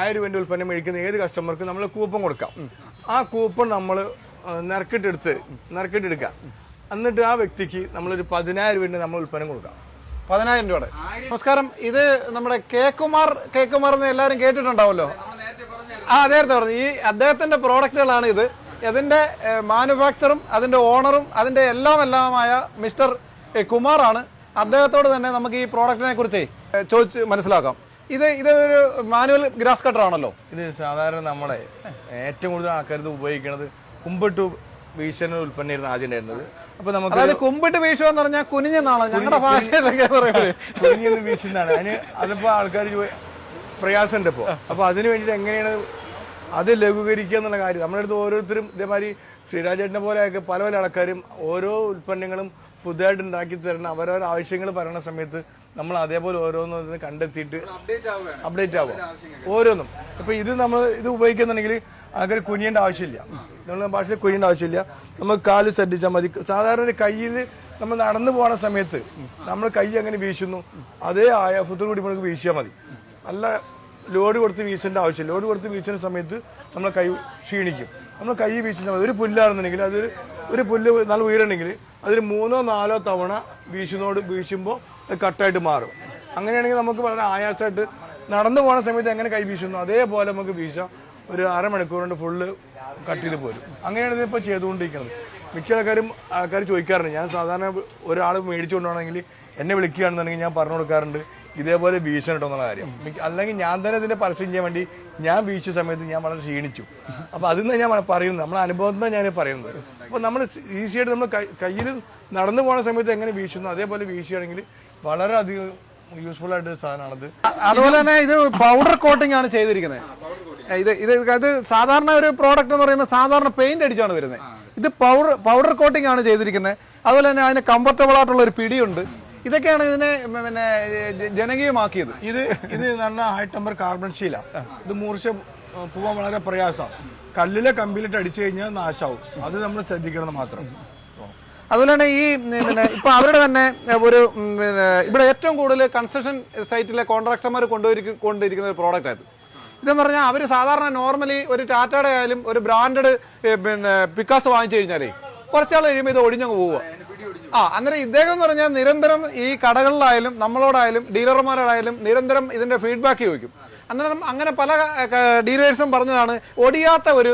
ആയിരം രൂപന്റെ ഉൽപ്പന്നം മേടിക്കുന്ന ഏത് കസ്റ്റമർക്കും നമ്മൾ കൂപ്പൺ കൊടുക്കാം. ആ കൂപ്പൺ നമ്മൾ നിരക്കിട്ടെടുത്ത് നിരക്കിട്ടെടുക്കാം എന്നിട്ട് ആ വ്യക്തിക്ക് നമ്മളൊരു പതിനായിരം രൂപന്റെ നമ്മൾ ഉൽപ്പന്നം കൊടുക്കാം. പതിനായിരം രൂപയുടെ. നമസ്കാരം ഇത് നമ്മുടെ കെ കുമാർ കെ കുമാർ എന്ന് എല്ലാവരും കേട്ടിട്ടുണ്ടാവുമല്ലോ? ആ നേരത്തെ പറഞ്ഞു. ഈ അദ്ദേഹത്തിന്റെ പ്രോഡക്റ്റുകളാണ് ഇത്. ഇതിന്റെ മാനുഫാക്ചറും അതിന്റെ ഓണറും അതിന്റെ എല്ലാം എല്ലാമായ മിസ്റ്റർ കുമാറാണ്. അദ്ദേഹത്തോട് തന്നെ നമുക്ക് ഈ പ്രോഡക്റ്റിനെ കുറിച്ച് ചോദിച്ച് മനസ്സിലാക്കാം. ഇത് ഇത് ഒരു മാനുവൽ ഗ്രാസ് കട്ടർ ആണല്ലോ. ഇത് സാധാരണ നമ്മളെ ഏറ്റവും കൂടുതൽ ആൾക്കാർ ഇത് ഉപയോഗിക്കുന്നത് കുമ്പിട്ട് വീശുന്ന ഉൽപ്പന്നമായിരുന്നു ആദ്യം ഉണ്ടായിരുന്നത്. അപ്പൊ നമുക്ക് അതായത് കുമ്പിട്ട് വീശുക എന്ന് പറഞ്ഞാൽ കുനിഞ്ഞെന്നാണ് ഞങ്ങളുടെ ഭാഷയിലൊക്കെ കുനിഞ്ഞത് വീശുന്നതാണ്. അതിന് അതിപ്പോ ആൾക്കാർ പ്രയാസമുണ്ട് ഇപ്പോ. അപ്പൊ അതിന് വേണ്ടിയിട്ട് എങ്ങനെയാണ് അത് ലഘൂകരിക്കുക എന്നുള്ള കാര്യം. നമ്മുടെ അടുത്ത് ഓരോരുത്തരും ഇതേമാതിരി ശ്രീരാജേട്ടനെ പോലെയൊക്കെ പല പല ആൾക്കാരും ഓരോ ഉൽപ്പന്നങ്ങളും പുതുതായിട്ട് ഉണ്ടാക്കി തരുന്ന അവരവരുടെ ആവശ്യങ്ങൾ പറയുന്ന സമയത്ത് നമ്മൾ അതേപോലെ ഓരോന്നും കണ്ടെത്തിയിട്ട് അപ്ഡേറ്റ് ആവുക ഓരോന്നും. ഇപ്പൊ ഇത് നമ്മൾ ഇത് ഉപയോഗിക്കുന്നുണ്ടെങ്കിൽ അങ്ങനെ കുനിയേണ്ട ആവശ്യമില്ല. നമ്മൾ ഭാഷയിൽ കുനിയേണ്ട ആവശ്യമില്ല. നമ്മൾ കാൽ ശ്രദ്ധിച്ചാൽ മതി. സാധാരണ ഒരു കയ്യിൽ നമ്മൾ നടന്നു പോകുന്ന സമയത്ത് നമ്മൾ കൈ അങ്ങനെ വീശുന്നു അതേ ആയ ഫുത്തു കൂടി നമുക്ക് വീശിയാൽ മതി. നല്ല ലോഡ് കൊടുത്ത് വീശേണ്ട ആവശ്യമില്ല. ലോഡ് കൊടുത്ത് വീശുന്ന സമയത്ത് നമ്മൾ കൈ ക്ഷീണിക്കും. നമ്മൾ കൈ വീശുന്ന ഒരു പുല്ലാണെന്നുണ്ടെങ്കിൽ അത് ഒരു പുല്ല് നല്ല ഉയരണമെങ്കിൽ അതൊരു മൂന്നോ നാലോ തവണ വീശുന്നോട് വീശുമ്പോൾ കട്ടായിട്ട് മാറും. അങ്ങനെയാണെങ്കിൽ നമുക്ക് വളരെ ആയാസമായിട്ട് നടന്നു പോകുന്ന സമയത്ത് എങ്ങനെ കൈ വീശുന്നു? അതേപോലെ നമുക്ക് വീശാം. ഒരു അരമണിക്കൂർ കൊണ്ട് ഫുള്ള് കട്ട് ചെയ്ത് പോരും. അങ്ങനെയാണ് ഇതിപ്പോൾ ചെയ്തുകൊണ്ടിരിക്കുന്നത്. മിക്ക ആൾക്കാരും ആൾക്കാർ ചോദിക്കാറുണ്ട്. ഞാൻ സാധാരണ ഒരാൾ മേടിച്ചുകൊണ്ടാണെങ്കിൽ എന്നെ വിളിക്കുകയാണെന്നുണ്ടെങ്കിൽ ഞാൻ പറഞ്ഞു കൊടുക്കാറുണ്ട്. ഇതേപോലെ വീശണം എന്നുള്ള കാര്യം. അല്ലെങ്കിൽ ഞാൻ തന്നെ ഇതിന്റെ പരസ്യം ചെയ്യാൻ വേണ്ടി ഞാൻ വീശിയ സമയത്ത് ഞാൻ വളരെ ക്ഷീണിച്ചു. അപ്പൊ അതിൽ നിന്ന് ഞാൻ പറയുന്നത് നമ്മളെ അനുഭവത്തിൽ ഞാൻ പറയുന്നത്. അപ്പൊ നമ്മൾ ഈസിയായിട്ട് നമ്മൾ കയ്യിൽ നടന്നു പോകുന്ന സമയത്ത് എങ്ങനെ വീശുന്നു അതേപോലെ വീശുകയാണെങ്കിൽ വളരെ അധികം യൂസ്ഫുൾ ആയിട്ട് സാധനമാണത്. അതുപോലെ തന്നെ ഇത് പൗഡർ കോട്ടിംഗ് ആണ് ചെയ്തിരിക്കുന്നത്. ഇത് ഇത് ഇത് സാധാരണ ഒരു പ്രോഡക്റ്റ് എന്ന് പറയുമ്പോൾ സാധാരണ പെയിന്റ് അടിച്ചാണ് വരുന്നത്. ഇത് പൗഡർ പൗഡർ കോട്ടിംഗ് ആണ് ചെയ്തിരിക്കുന്നത്. അതുപോലെ തന്നെ അതിന് കംഫർട്ടബിൾ ആയിട്ടുള്ള ഒരു പിടിയുണ്ട്. ഇതൊക്കെയാണ് ഇതിനെ പിന്നെ ജനകീയമാക്കിയത്. ഇത് ഇത് നല്ല ഹൈ ടെമ്പർ കാർബൺ ഷീല ഇത് മൂർച്ച പോവാൻ വളരെ പ്രയാസമാണ്. കല്ലിലെ കമ്പിയിലിട്ട് അടിച്ചു കഴിഞ്ഞാൽ നാശാവും അത് നമ്മൾ ശ്രദ്ധിക്കണം മാത്രം. അതുപോലെ തന്നെ ഈ പിന്നെ ഇപ്പൊ അവരുടെ തന്നെ ഒരു പിന്നെ ഇവിടെ ഏറ്റവും കൂടുതൽ കൺസ്ട്രക്ഷൻ സൈറ്റിലെ കോൺട്രാക്ടർമാർ കൊണ്ടുവരി കൊണ്ടിരിക്കുന്ന ഒരു പ്രോഡക്റ്റ് ആയത്. ഇതെന്ന് പറഞ്ഞാൽ അവർ സാധാരണ നോർമലി ഒരു ടാറ്റയുടെ ആയാലും ഒരു ബ്രാൻഡഡ് പിന്നെ പിക്കാസ് വാങ്ങിച്ചു കഴിഞ്ഞാലേ കുറച്ചാൾ കഴിയുമ്പോൾ ഇത് ഒടിഞ്ഞങ്ങ് പോവുക. ആ അങ്ങനെ ഇദ്ദേഹം എന്ന് പറഞ്ഞാൽ നിരന്തരം ഈ കടകളിലായാലും നമ്മളോടായാലും ഡീലർമാരോടായാലും നിരന്തരം ഇതിന്റെ ഫീഡ്ബാക്ക് ചോദിക്കും. അന്നേരം അങ്ങനെ പല ഡീലേഴ്സും പറഞ്ഞതാണ് ഒടിയാത്ത ഒരു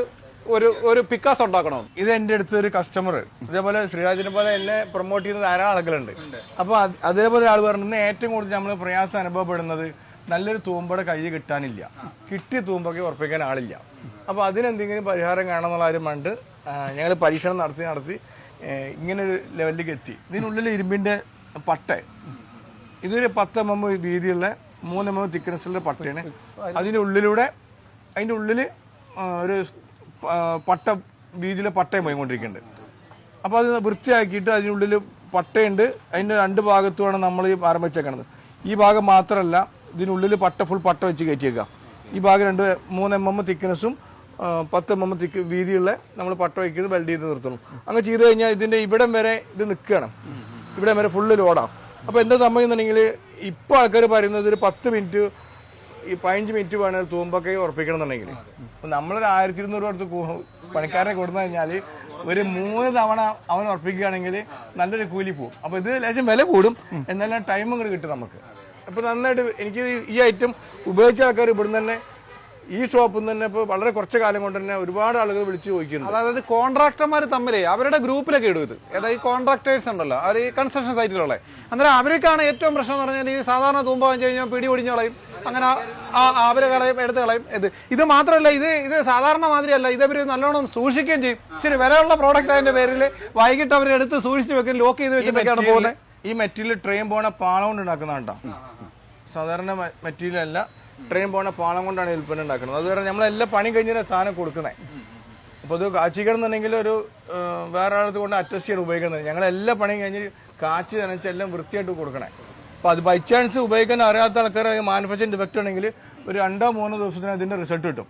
ഒരു ഒരു പിക്കാസ് ഉണ്ടാക്കണം? ഇത് എന്റെ അടുത്ത് ഒരു കസ്റ്റമർ ഇതേപോലെ ശ്രീരാജിനെ പോലെ എന്നെ പ്രൊമോട്ട് ചെയ്യുന്ന ധാരാളം ആളുകളുണ്ട്. അപ്പൊ അതേപോലെ ആൾ പറഞ്ഞത് ഏറ്റവും കൂടുതൽ നമ്മൾ പ്രയാസം അനുഭവപ്പെടുന്നത് നല്ലൊരു തൂമ്പയുടെ കൈ കിട്ടാനില്ല. കിട്ടിയ തൂമ്പൊക്കെ ഉറപ്പിക്കാൻ ആളില്ല. അപ്പൊ അതിനെന്തെങ്കിലും പരിഹാരം കാണണമെന്നുള്ള ആരും കണ്ട് ഞങ്ങൾ പരീക്ഷണം നടത്തി നടത്തി ഏഹ്, ഇങ്ങനെ ലെവലിലേക്ക് എത്തി. ഇതിനുള്ളിൽ ഇരുമ്പിന്റെ പട്ട. ഇതൊരു പത്ത് എം എം വീതിയുള്ള മൂന്ന് എം എം തിക്നെസ്സുള്ള പട്ടയാണ്. അതിന്റെ ഉള്ളിലൂടെ അതിന്റെ ഉള്ളിൽ ഒരു പട്ട വീതിയിലെ പട്ടയും പോയിക്കൊണ്ടിരിക്കുന്നുണ്ട്. അപ്പോൾ അത് വൃത്തിയാക്കിയിട്ട് അതിനുള്ളിൽ പട്ടയുണ്ട്. അതിന്റെ രണ്ട് ഭാഗത്തുമാണ് നമ്മൾ ഈ ആരംഭിച്ചേക്കണത് ഈ ഭാഗം മാത്രമല്ല ഇതിനുള്ളിൽ പട്ട ഫുൾ പട്ട വെച്ച് കയറ്റിയേക്കാം. ഈ ഭാഗം രണ്ട് മൂന്ന് എം എം തിക്നെസ്സും പത്ത് എം എം തിക്ക് വീതിയുള്ള നമ്മൾ പട്ട വയ്ക്കുന്നത് വെൽഡ് ചെയ്ത് നിർത്തണം അങ്ങനെ ചെയ്ത് കഴിഞ്ഞാൽ ഇതിന്റെ ഇവിടം വരെ ഇത് നിൽക്കണം ഇവിടം വരെ ഫുള്ള് ലോഡാണ് അപ്പോൾ എന്താ സംഭവിക്കുന്നുണ്ടെങ്കിൽ ഇപ്പോൾ ആൾക്കാർ പറയുന്നത് ഒരു പത്ത് മിനിറ്റ് ഈ പതിനഞ്ച് മിനിറ്റ് വേണം തൂമ്പൊക്കെ ഉറപ്പിക്കണം എന്നുണ്ടെങ്കിൽ അപ്പം നമ്മളൊരു ആയിരത്തി ഇരുന്നൂറ് അടുത്ത് പണിക്കാരനെ കൊടുത്തു കഴിഞ്ഞാൽ ഒരു മൂന്ന് തവണ അവൻ ഉറപ്പിക്കുകയാണെങ്കിൽ നല്ലൊരു കൂലി പോകും അപ്പോൾ ഇത് ലേശം വില കൂടും. എന്നാലും ടൈമും കൂടി കിട്ടും നമുക്ക്. അപ്പോൾ നന്നായിട്ട് എനിക്ക് ഈ ഐറ്റം ഉപയോഗിച്ച ആൾക്കാർ ഇവിടുന്ന് തന്നെ ഈ ഷോപ്പിൽ നിന്ന് തന്നെ ഇപ്പോൾ വളരെ കുറച്ച് കാലം കൊണ്ട് തന്നെ ഒരുപാട് ആളുകൾ വിളിച്ച് ചോദിക്കുന്നു അതായത് കോൺട്രാക്ടർമാർ തമ്മിലേ അവരുടെ ഗ്രൂപ്പിലൊക്കെ ഇടും ഇത്. അതായത് ഈ കോൺട്രാക്ടേഴ്സ് ഉണ്ടല്ലോ അവർ ഈ കൺസ്ട്രക്ഷൻ സൈറ്റിലുള്ള അന്നേരം അവർക്കാണ് ഏറ്റവും പ്രശ്നം എന്ന് പറഞ്ഞാൽ ഈ സാധാരണ തൂമ്പ വാങ്ങിച്ചു കഴിഞ്ഞാൽ പിടി ഒടിഞ്ഞു കളയും അങ്ങനെ ആ അവരെ കളയും എടുത്ത് കളയും ഇത്. ഇത് മാത്രമല്ല ഇത് ഇത് സാധാരണ മാതിരിയല്ല ഇത് അവർ നല്ലോണം സൂക്ഷിക്കുകയും ചെയ്യും. ഇച്ചിരി വിലയുള്ള പ്രോഡക്റ്റ് അതിന്റെ പേരിൽ വൈകിട്ട് അവർ എടുത്ത് സൂക്ഷിച്ച് വെക്കും ലോക്ക് ചെയ്ത് വെച്ചിട്ടൊക്കെയാണ് പോകുന്നത്. ഈ മെറ്റീരിയൽ ട്രെയിൻ പോണ പാളം കൊണ്ട് കണ്ടോ? സാധാരണ മെറ്റീരിയൽ അല്ല. ട്രെയിൻ പോകുന്ന പാളം കൊണ്ടാണ് ഈ ഉൽപ്പന്നം ഉണ്ടാക്കുന്നത്. അതുവരെ നമ്മളെല്ലാം പണി കഴിഞ്ഞാൽ സാധനം കൊടുക്കുന്നത് അപ്പോൾ ഇത് കാച്ചിക്കണമെന്നുണ്ടെങ്കിൽ ഒരു വേറെ ആളത്ത് കൊണ്ട് അറ്റസ്റ്റ് ചെയ്ത് ഉപയോഗിക്കുന്നത്. ഞങ്ങളെല്ലാ പണിയും കഴിഞ്ഞ് കാച്ചി നനച്ച് എല്ലാം വൃത്തിയായിട്ട് കൊടുക്കണേ. അപ്പോൾ അത് ബൈ ചാൻസ് ഉപയോഗിക്കാൻ അറിയാത്ത ആൾക്കാർ മാനുഫാക്ചറിങ് ഡിഫക്റ്റ് ആണെങ്കിൽ ഒരു രണ്ടോ മൂന്നോ ദിവസത്തിന് അതിന്റെ റിസൾട്ട് കിട്ടും.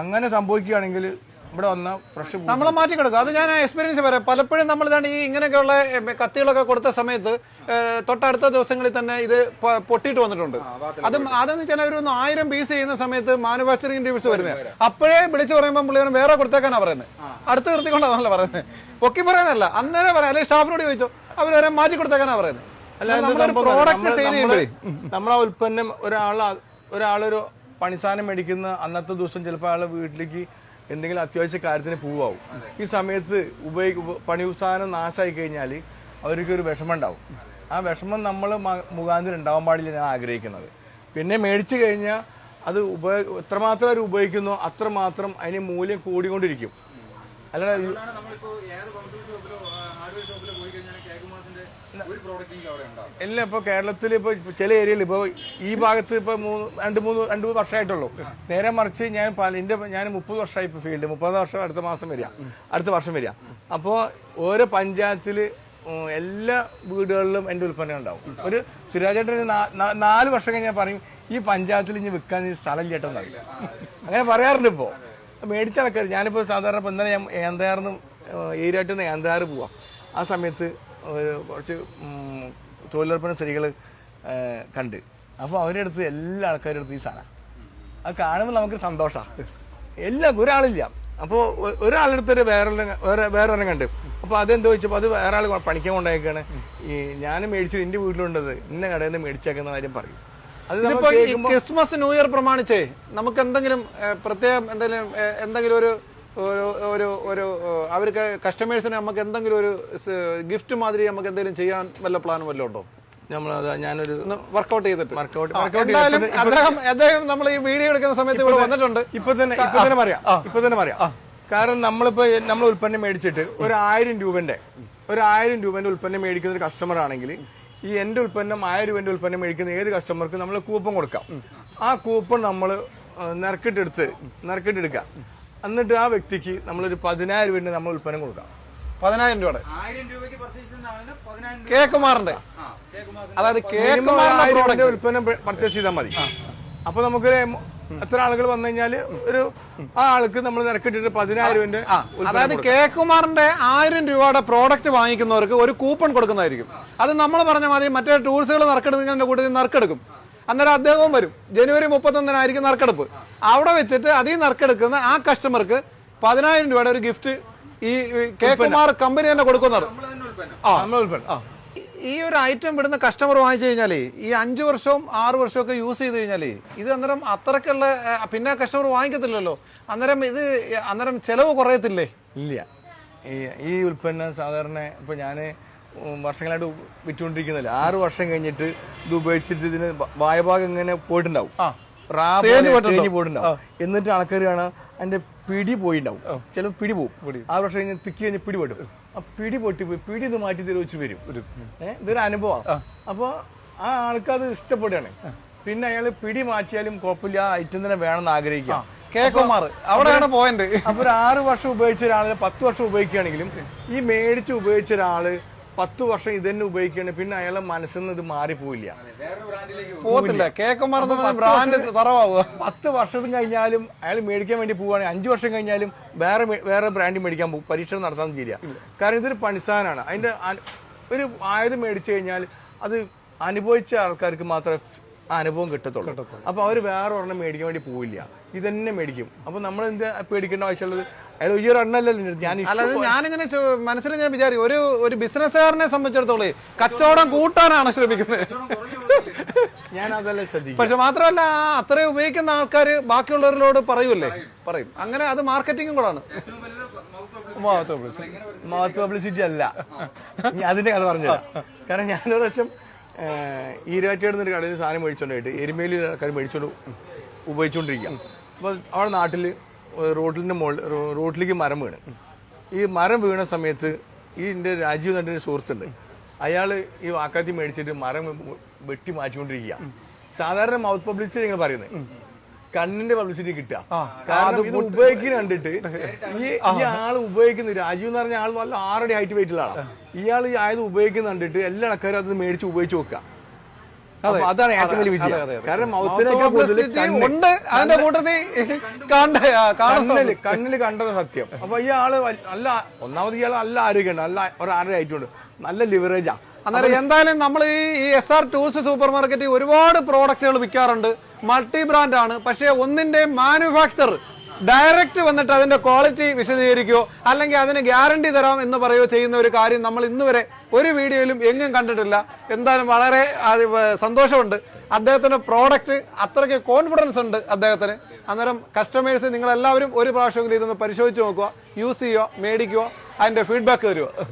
അങ്ങനെ സംഭവിക്കുകയാണെങ്കിൽ ഇവിടെ വന്ന ഫ്രഷ് നമ്മളെ മാറ്റി കൊടുക്കും. അത് ഞാൻ എക്സ്പീരിയൻസ് പറയാം. പലപ്പോഴും നമ്മൾ ഇതാണ് ഈ ഇങ്ങനെയൊക്കെയുള്ള കത്തികളൊക്കെ കൊടുത്ത സമയത്ത് തൊട്ടടുത്ത ദിവസങ്ങളിൽ തന്നെ ഇത് പൊട്ടിയിട്ട് വന്നിട്ടുണ്ട്. അതും അതെന്ന് വെച്ചാൽ ഒരു ഒന്ന് ആയിരം പീസ് ചെയ്യുന്ന സമയത്ത് മാനുഫാക്ചറിംഗ് ഡിവിഷൻ വരുന്നത് അപ്പോഴേ വിളിച്ചു പറയുമ്പോൾ പുള്ളിവരും വേറെ കൊടുത്തേക്കാനാ പറയുന്നത്. അടുത്ത് നിർത്തിക്കൊണ്ടാണല്ലോ പറയുന്നത്. പൊക്കി പറയുന്നതല്ല. അന്നേരം പറയാം അല്ലെങ്കിൽ സ്റ്റാഫിനോട് ചോദിച്ചോ. അവർ വരെ മാറ്റി കൊടുത്തേക്കാനാ പറയുന്നത്. നമ്മൾ നമ്മളെ ഉൽപ്പന്നം ഒരാൾ ഒരാളൊരു പണിസാനം മേടിക്കുന്ന അന്നത്തെ ദിവസം ചിലപ്പോൾ ആൾ വീട്ടിലേക്ക് എന്തെങ്കിലും അത്യാവശ്യ കാര്യത്തിന് പോവാവും. ഈ സമയത്ത് ഉപയോഗ പണിസ്ഥാനം നാശമായി കഴിഞ്ഞാൽ അവർക്ക് ഒരു വിഷമം ഉണ്ടാവും ആ വിഷമം നമ്മൾ മുഖാന്തരം ഉണ്ടാവാൻ പാടില്ല ഞാൻ ആഗ്രഹിക്കുന്നത്. പിന്നെ മേടിച്ചു കഴിഞ്ഞാൽ അത് ഉപയോഗ എത്രമാത്രം അവർ ഉപയോഗിക്കുന്നോ അത്രമാത്രം അതിന് മൂല്യം കൂടിക്കൊണ്ടിരിക്കും. അല്ലാതെ ഇല്ല ഇപ്പൊ കേരളത്തിൽ ഇപ്പൊ ചില ഏരിയയിൽ ഇപ്പൊ ഈ ഭാഗത്ത് ഇപ്പൊ മൂന്ന് രണ്ട് മൂന്ന് രണ്ട് മൂന്ന് വർഷമായിട്ടുള്ളൂ. നേരെ മറിച്ച് ഞാൻ എന്റെ ഞാൻ മുപ്പത് വർഷമായി ഇപ്പൊ ഫീൽഡ് മുപ്പത് വർഷം അടുത്ത മാസം വരിക. അടുത്ത വർഷം വരിക. അപ്പോൾ ഓരോ പഞ്ചായത്തിൽ എല്ലാ വീടുകളിലും എന്റെ ഉൽപ്പന്നം ഉണ്ടാവും. ഒരു സുരാജേട്ടൻ നാല് വർഷം കഴിഞ്ഞാൽ പറയും ഈ പഞ്ചായത്തിൽ ഇനി വിൽക്കാൻ സ്ഥലം ചേട്ടൻ അങ്ങനെ പറയാറുണ്ട് ഇപ്പോൾ മേടിച്ച ആൾക്കാർ ഞാനിപ്പോൾ സാധാരണ ഇപ്പം ഇന്നലെ ഞാൻ ഏന്താറിന്ന് ഏരിയായിട്ട് ഏന്താറ് പോവാം. ആ സമയത്ത് ഒരു കുറച്ച് തൊഴിലുറപ്പിന് സ്ത്രീകൾ കണ്ട്. അപ്പോൾ അവരുടെ അടുത്ത് എല്ലാ ആൾക്കാരുടെ അടുത്ത് ഈ സാധനം. അത് കാണുമ്പോൾ നമുക്ക് സന്തോഷമാണ് എല്ലാം ഒരാളില്ല. അപ്പോൾ ഒരാളുടെ അടുത്ത് ഒരു വേറെ വേറെ വേറെ ഒരെണ്ണം കണ്ട്. അപ്പോൾ അതെന്താ ചോദിച്ചപ്പോൾ അത് വേറെ ആൾ പണിക്കാൻ കൊണ്ടായേക്കാണ് ഈ ഞാൻ മേടിച്ചത് എന്റെ വീട്ടിലുണ്ടത്. ഇന്ന കടയിൽ നിന്ന് മേടിച്ചേക്കുന്ന കാര്യം പറയും. ക്രിസ്മസ് ന്യൂ ഇയർ പ്രമാണിച്ചേ നമുക്ക് എന്തെങ്കിലും പ്രത്യേകം എന്തെങ്കിലും എന്തെങ്കിലും ഒരു ഒരു ഒരു ഒരു അവർക്ക് കസ്റ്റമേഴ്സിന് നമുക്ക് എന്തെങ്കിലും ഒരു ഗിഫ്റ്റ് മാതിരി നമുക്ക് എന്തെങ്കിലും ചെയ്യാൻ വല്ല പ്ലാൻ വല്ലതും ഉണ്ടോ? നമ്മൾ ഞാനൊരു വർക്കൗട്ട് ചെയ്തിട്ട്. വർക്കൗട്ട് എന്തായാലും അദ്ദേഹം അദ്ദേഹം നമ്മൾ ഈ വീഡിയോ എടുക്കുന്ന സമയത്ത് ഇവിടെ വന്നിട്ടുണ്ട്. ഇപ്പൊ തന്നെ ഇപ്പൊ തന്നെ പറയാം. ഇപ്പൊ തന്നെ പറയാം. കാരണം നമ്മളിപ്പോ നമ്മൾ ഉൽപ്പന്നം മേടിച്ചിട്ട് ഒരു ആയിരം രൂപന്റെ ഒരു ആയിരം രൂപന്റെ ഉൽപ്പന്നം മേടിക്കുന്ന ഒരു കസ്റ്റമർ ആണെങ്കിൽ ഈ എന്റെ ഉൽപ്പന്നം ആയിരം രൂപന്റെ ഉൽപ്പന്നം മേടിക്കുന്ന ഏത് കസ്റ്റമർക്ക് നമ്മൾ കൂപ്പൺ കൊടുക്കാം. ആ കൂപ്പൺ നമ്മൾ നിരക്കിട്ടെടുത്ത് നിറക്കിട്ടെടുക്കാം എന്നിട്ട് ആ വ്യക്തിക്ക് നമ്മളൊരു പതിനായിരം രൂപ നമ്മൾ ഉൽപ്പന്നം കൊടുക്കാം. പതിനായിരം രൂപയുടെ? കേക്കുമാറിന്റെ അതായത് കേക്കുമാറിന്റെ ഉൽപ്പന്നം പർച്ചേസ് ചെയ്താൽ മതി. അപ്പൊ നമുക്ക് എത്ര ആളുകൾ വന്നു കഴിഞ്ഞാൽ ഒരു ആ ആൾക്ക് നമ്മൾ നിരക്കിട്ടിട്ട് പതിനായിരം രൂപന്റെ അതായത് കേക്കുമാറിന്റെ ആയിരം രൂപയുടെ പ്രോഡക്റ്റ് വാങ്ങിക്കുന്നവർക്ക് ഒരു കൂപ്പൺ കൊടുക്കുന്നതായിരിക്കും. അത് നമ്മൾ പറഞ്ഞ മാതിരി മറ്റേ ടൂൾസുകൾ നറുക്കെടുക്കുന്നതിന്റെ കൂട്ടത്തിൽ നറുക്കെടുക്കും. അന്നേരം അദ്ദേഹവും വരും. ജനുവരി മുപ്പത്തൊന്നിനായിരിക്കും നറുക്കെടുപ്പ്. അവിടെ വെച്ചിട്ട് അതീ നറുക്കെടുക്കുന്ന ആ കസ്റ്റമർക്ക് പതിനായിരം രൂപയുടെ ഒരു ഗിഫ്റ്റ് ഈ കെ കുമാർ കമ്പനി തന്നെ കൊടുക്കുന്നത്. ആ. ഈ ഒരു ഐറ്റം ഇവിടുന്ന് കസ്റ്റമർ വാങ്ങിച്ചു കഴിഞ്ഞാലേ ഈ അഞ്ചു വർഷവും ആറ് വർഷവും ഒക്കെ യൂസ് ചെയ്ത് കഴിഞ്ഞാലേ ഇത് അന്നേരം അത്രക്കുള്ള പിന്നെ കസ്റ്റമർ വാങ്ങിക്കത്തില്ലല്ലോ. അന്നേരം ഇത് അന്നേരം ചെലവ് കുറയത്തില്ലേ? ഇല്ല. ഈ ഈ ഉൽപ്പന്നം സാധാരണ ഇപ്പൊ ഞാൻ വർഷങ്ങളായിട്ട് വിറ്റുകൊണ്ടിരിക്കുന്നില്ല. ആറ് വർഷം കഴിഞ്ഞിട്ട് ഇത് ഉപയോഗിച്ചിട്ട് ഇതിന് വായഭാഗം ഇങ്ങനെ പോയിട്ടുണ്ടാവും. പോയിട്ടുണ്ടാവും. എന്നിട്ട് ആൾക്കാർ കാണാൻ അതിന്റെ പിടി പോയിണ്ടാവും ചില പിടി പോകും ആറ് വർഷം കഴിഞ്ഞ് തിക്കി കഴിഞ്ഞ് പിടി പൊട്ടും ആ പിടി പൊട്ടി പോയി പിടി ഇത് മാറ്റി തിരിച്ചു വെച്ച് വരും. ഒരു ഇതൊരു അനുഭവമാണ്. അപ്പൊ ആ ആൾക്ക് അത് ഇഷ്ടപ്പെടുകയാണ് പിന്നെ അയാൾ പിടി മാറ്റിയാലും കുഴപ്പമില്ല ആ ഐറ്റം തന്നെ വേണമെന്ന് ആഗ്രഹിക്കാം കേക്കുമാർ അവിടെയാണ് പോയിന്റ്. അപ്പൊ ഒരു ആറ് വർഷം ഉപയോഗിച്ച ഒരാൾ പത്ത് വർഷം ഉപയോഗിക്കുകയാണെങ്കിലും ഈ മേടിച്ച് ഉപയോഗിച്ച ഒരാൾ പത്ത് വർഷം ഇത് തന്നെ ഉപയോഗിക്കണേ പിന്നെ അയാളെ മനസ്സിൽ നിന്ന് ഇത് മാറിപ്പോയില്ല പോകത്തില്ല കേക്കുമാർ ബ്രാൻഡ് തറവാവുക. പത്ത് വർഷം കഴിഞ്ഞാലും അയാൾ മേടിക്കാൻ വേണ്ടി പോവുകയാണെങ്കിൽ അഞ്ചു വർഷം കഴിഞ്ഞാലും വേറെ വേറെ ബ്രാൻഡ് മേടിക്കാൻ പോകും. പരീക്ഷണം നടത്താൻ തീരുക കാരണം ഇതൊരു പണിസ്ഥാനാണ്. അതിന്റെ ഒരു ആയത് മേടിച്ചു കഴിഞ്ഞാൽ അത് അനുഭവിച്ച ആൾക്കാർക്ക് മാത്രമേ അനുഭവം കിട്ടത്തുള്ളൂ. അപ്പൊ അവർ വേറെ ഒരെണ്ണം മേടിക്കാൻ വേണ്ടി പോവില്ല. ഇത് തന്നെ മേടിക്കും. അപ്പൊ നമ്മൾ എന്ത് പേടിക്കേണ്ട ആവശ്യമുള്ളത്? അയാൾ ഈ ഒരു എണ്ണല്ലല്ലോ ഞാൻ അല്ലാതെ ഞാനിങ്ങനെ മനസ്സിൽ ഞാൻ വിചാരിക്കും. ഒരു ഒരു ബിസിനസ്സുകാരനെ സംബന്ധിച്ചിടത്തോളം കച്ചവടം കൂട്ടാനാണ് ശ്രമിക്കുന്നത്. ഞാൻ അതല്ല ശ്രദ്ധിക്കും പക്ഷെ മാത്രമല്ല ആ അത്രയും ഉപയോഗിക്കുന്ന ആൾക്കാർ ബാക്കിയുള്ളവരിലോട് പറയൂലേ പറയും. അങ്ങനെ അത് മാർക്കറ്റിംഗും കൂടാണ്. Mouth publicity. അല്ല. അതിന്റെ കഥ പറഞ്ഞില്ല കാരണം ഞാൻ ഒരു പ്രാവശ്യം ഈരാറ്റയുടെ ഒരു കടയിൽ നിന്ന് സാധനം മേടിച്ചോണ്ടായിട്ട് എരുമേലി ആൾക്കാർ മേടിച്ചുകൊണ്ട് ഉപയോഗിച്ചുകൊണ്ടിരിക്കുക അപ്പോൾ അവിടെ നാട്ടിൽ റോഡിന്റെ മുകളിൽ റോഡിലേക്ക് മരം വീണ്. ഈ മരം വീണ സമയത്ത് ഈ എന്റെ രാജീവ് പറഞ്ഞൊരു സുഹൃത്തുണ്ട്. അയാൾ ഈ വാക്കാത്തി മേടിച്ചിട്ട് മരം വെട്ടി മാറ്റിക്കൊണ്ടിരിക്കുക സാധാരണ മൗത്ത് പബ്ലിസിറ്റി നിങ്ങൾ പറയുന്നത്. കണ്ണിന്റെ പബ്ലിസിറ്റി കിട്ടുക. കാരണം ഇത് ഉപയോഗിക്കുന്ന കണ്ടിട്ട് ഈ ഈ ആൾ ഉപയോഗിക്കുന്ന രാജീവ് എന്ന് പറഞ്ഞ ആൾ നല്ല ആറടി ഹൈറ്റ് വെയിറ്റുള്ള ആളാണ് ഇയാൾ ഈ ആയത് ഉപയോഗിക്കുന്ന കണ്ടിട്ട് എല്ലാ ആൾക്കാരും അത് മേടിച്ച് ഉപയോഗിച്ച് നോക്കുക. അതാണ് ഏറ്റവും വലിയ വിജയം. കാരണം Mouth മൗത്തിനേക്കാൾ കൂടുതൽ ഉണ്ട്. അതിന്റെ കൂട്ടത്തിൽ കണ്ട് കണ്ണിൽ കണ്ണിൽ കണ്ടത് സത്യം. അപ്പൊ ഈ ആൾ വൽ- നല്ല ഒന്നാമത് ഇയാൾ നല്ല ആരോഗ്യമുണ്ട്. നല്ല ഒരു ആരോഗ്യ ആയിട്ടുണ്ട് നല്ല ലിവറേജാ അന്നേരം എന്തായാലും നമ്മൾ ഈ എസ് ആർ ടൂൾസ് സൂപ്പർ മാർക്കറ്റിൽ ഒരുപാട് പ്രോഡക്റ്റുകൾ വിൽക്കാറുണ്ട്. മൾട്ടി ബ്രാൻഡ് ആണ്. പക്ഷേ ഒന്നിന്റെ മാനുഫാക്ചർ ഡയറക്റ്റ് വന്നിട്ട് അതിന്റെ ക്വാളിറ്റി വിശദീകരിക്കുകയോ അല്ലെങ്കിൽ അതിന് ഗ്യാരണ്ടി തരാം എന്ന് പറയുകയോ ചെയ്യുന്ന ഒരു കാര്യം നമ്മൾ ഇന്ന് വരെ ഒരു വീഡിയോയിലും എങ്ങും കണ്ടിട്ടില്ല. എന്തായാലും വളരെ സന്തോഷമുണ്ട്. അദ്ദേഹത്തിന്റെ പ്രോഡക്റ്റ് അത്രയ്ക്ക് കോൺഫിഡൻസ് ഉണ്ട് അദ്ദേഹത്തിന്. അന്നേരം കസ്റ്റമേഴ്സ് നിങ്ങളെല്ലാവരും ഒരു പ്രാവശ്യമെങ്കിലും ഇതൊന്ന് പരിശോധിച്ച് നോക്കുക. യൂസ് ചെയ്യുക മേടിക്കുക അതിന്റെ ഫീഡ്ബാക്ക് തരുക.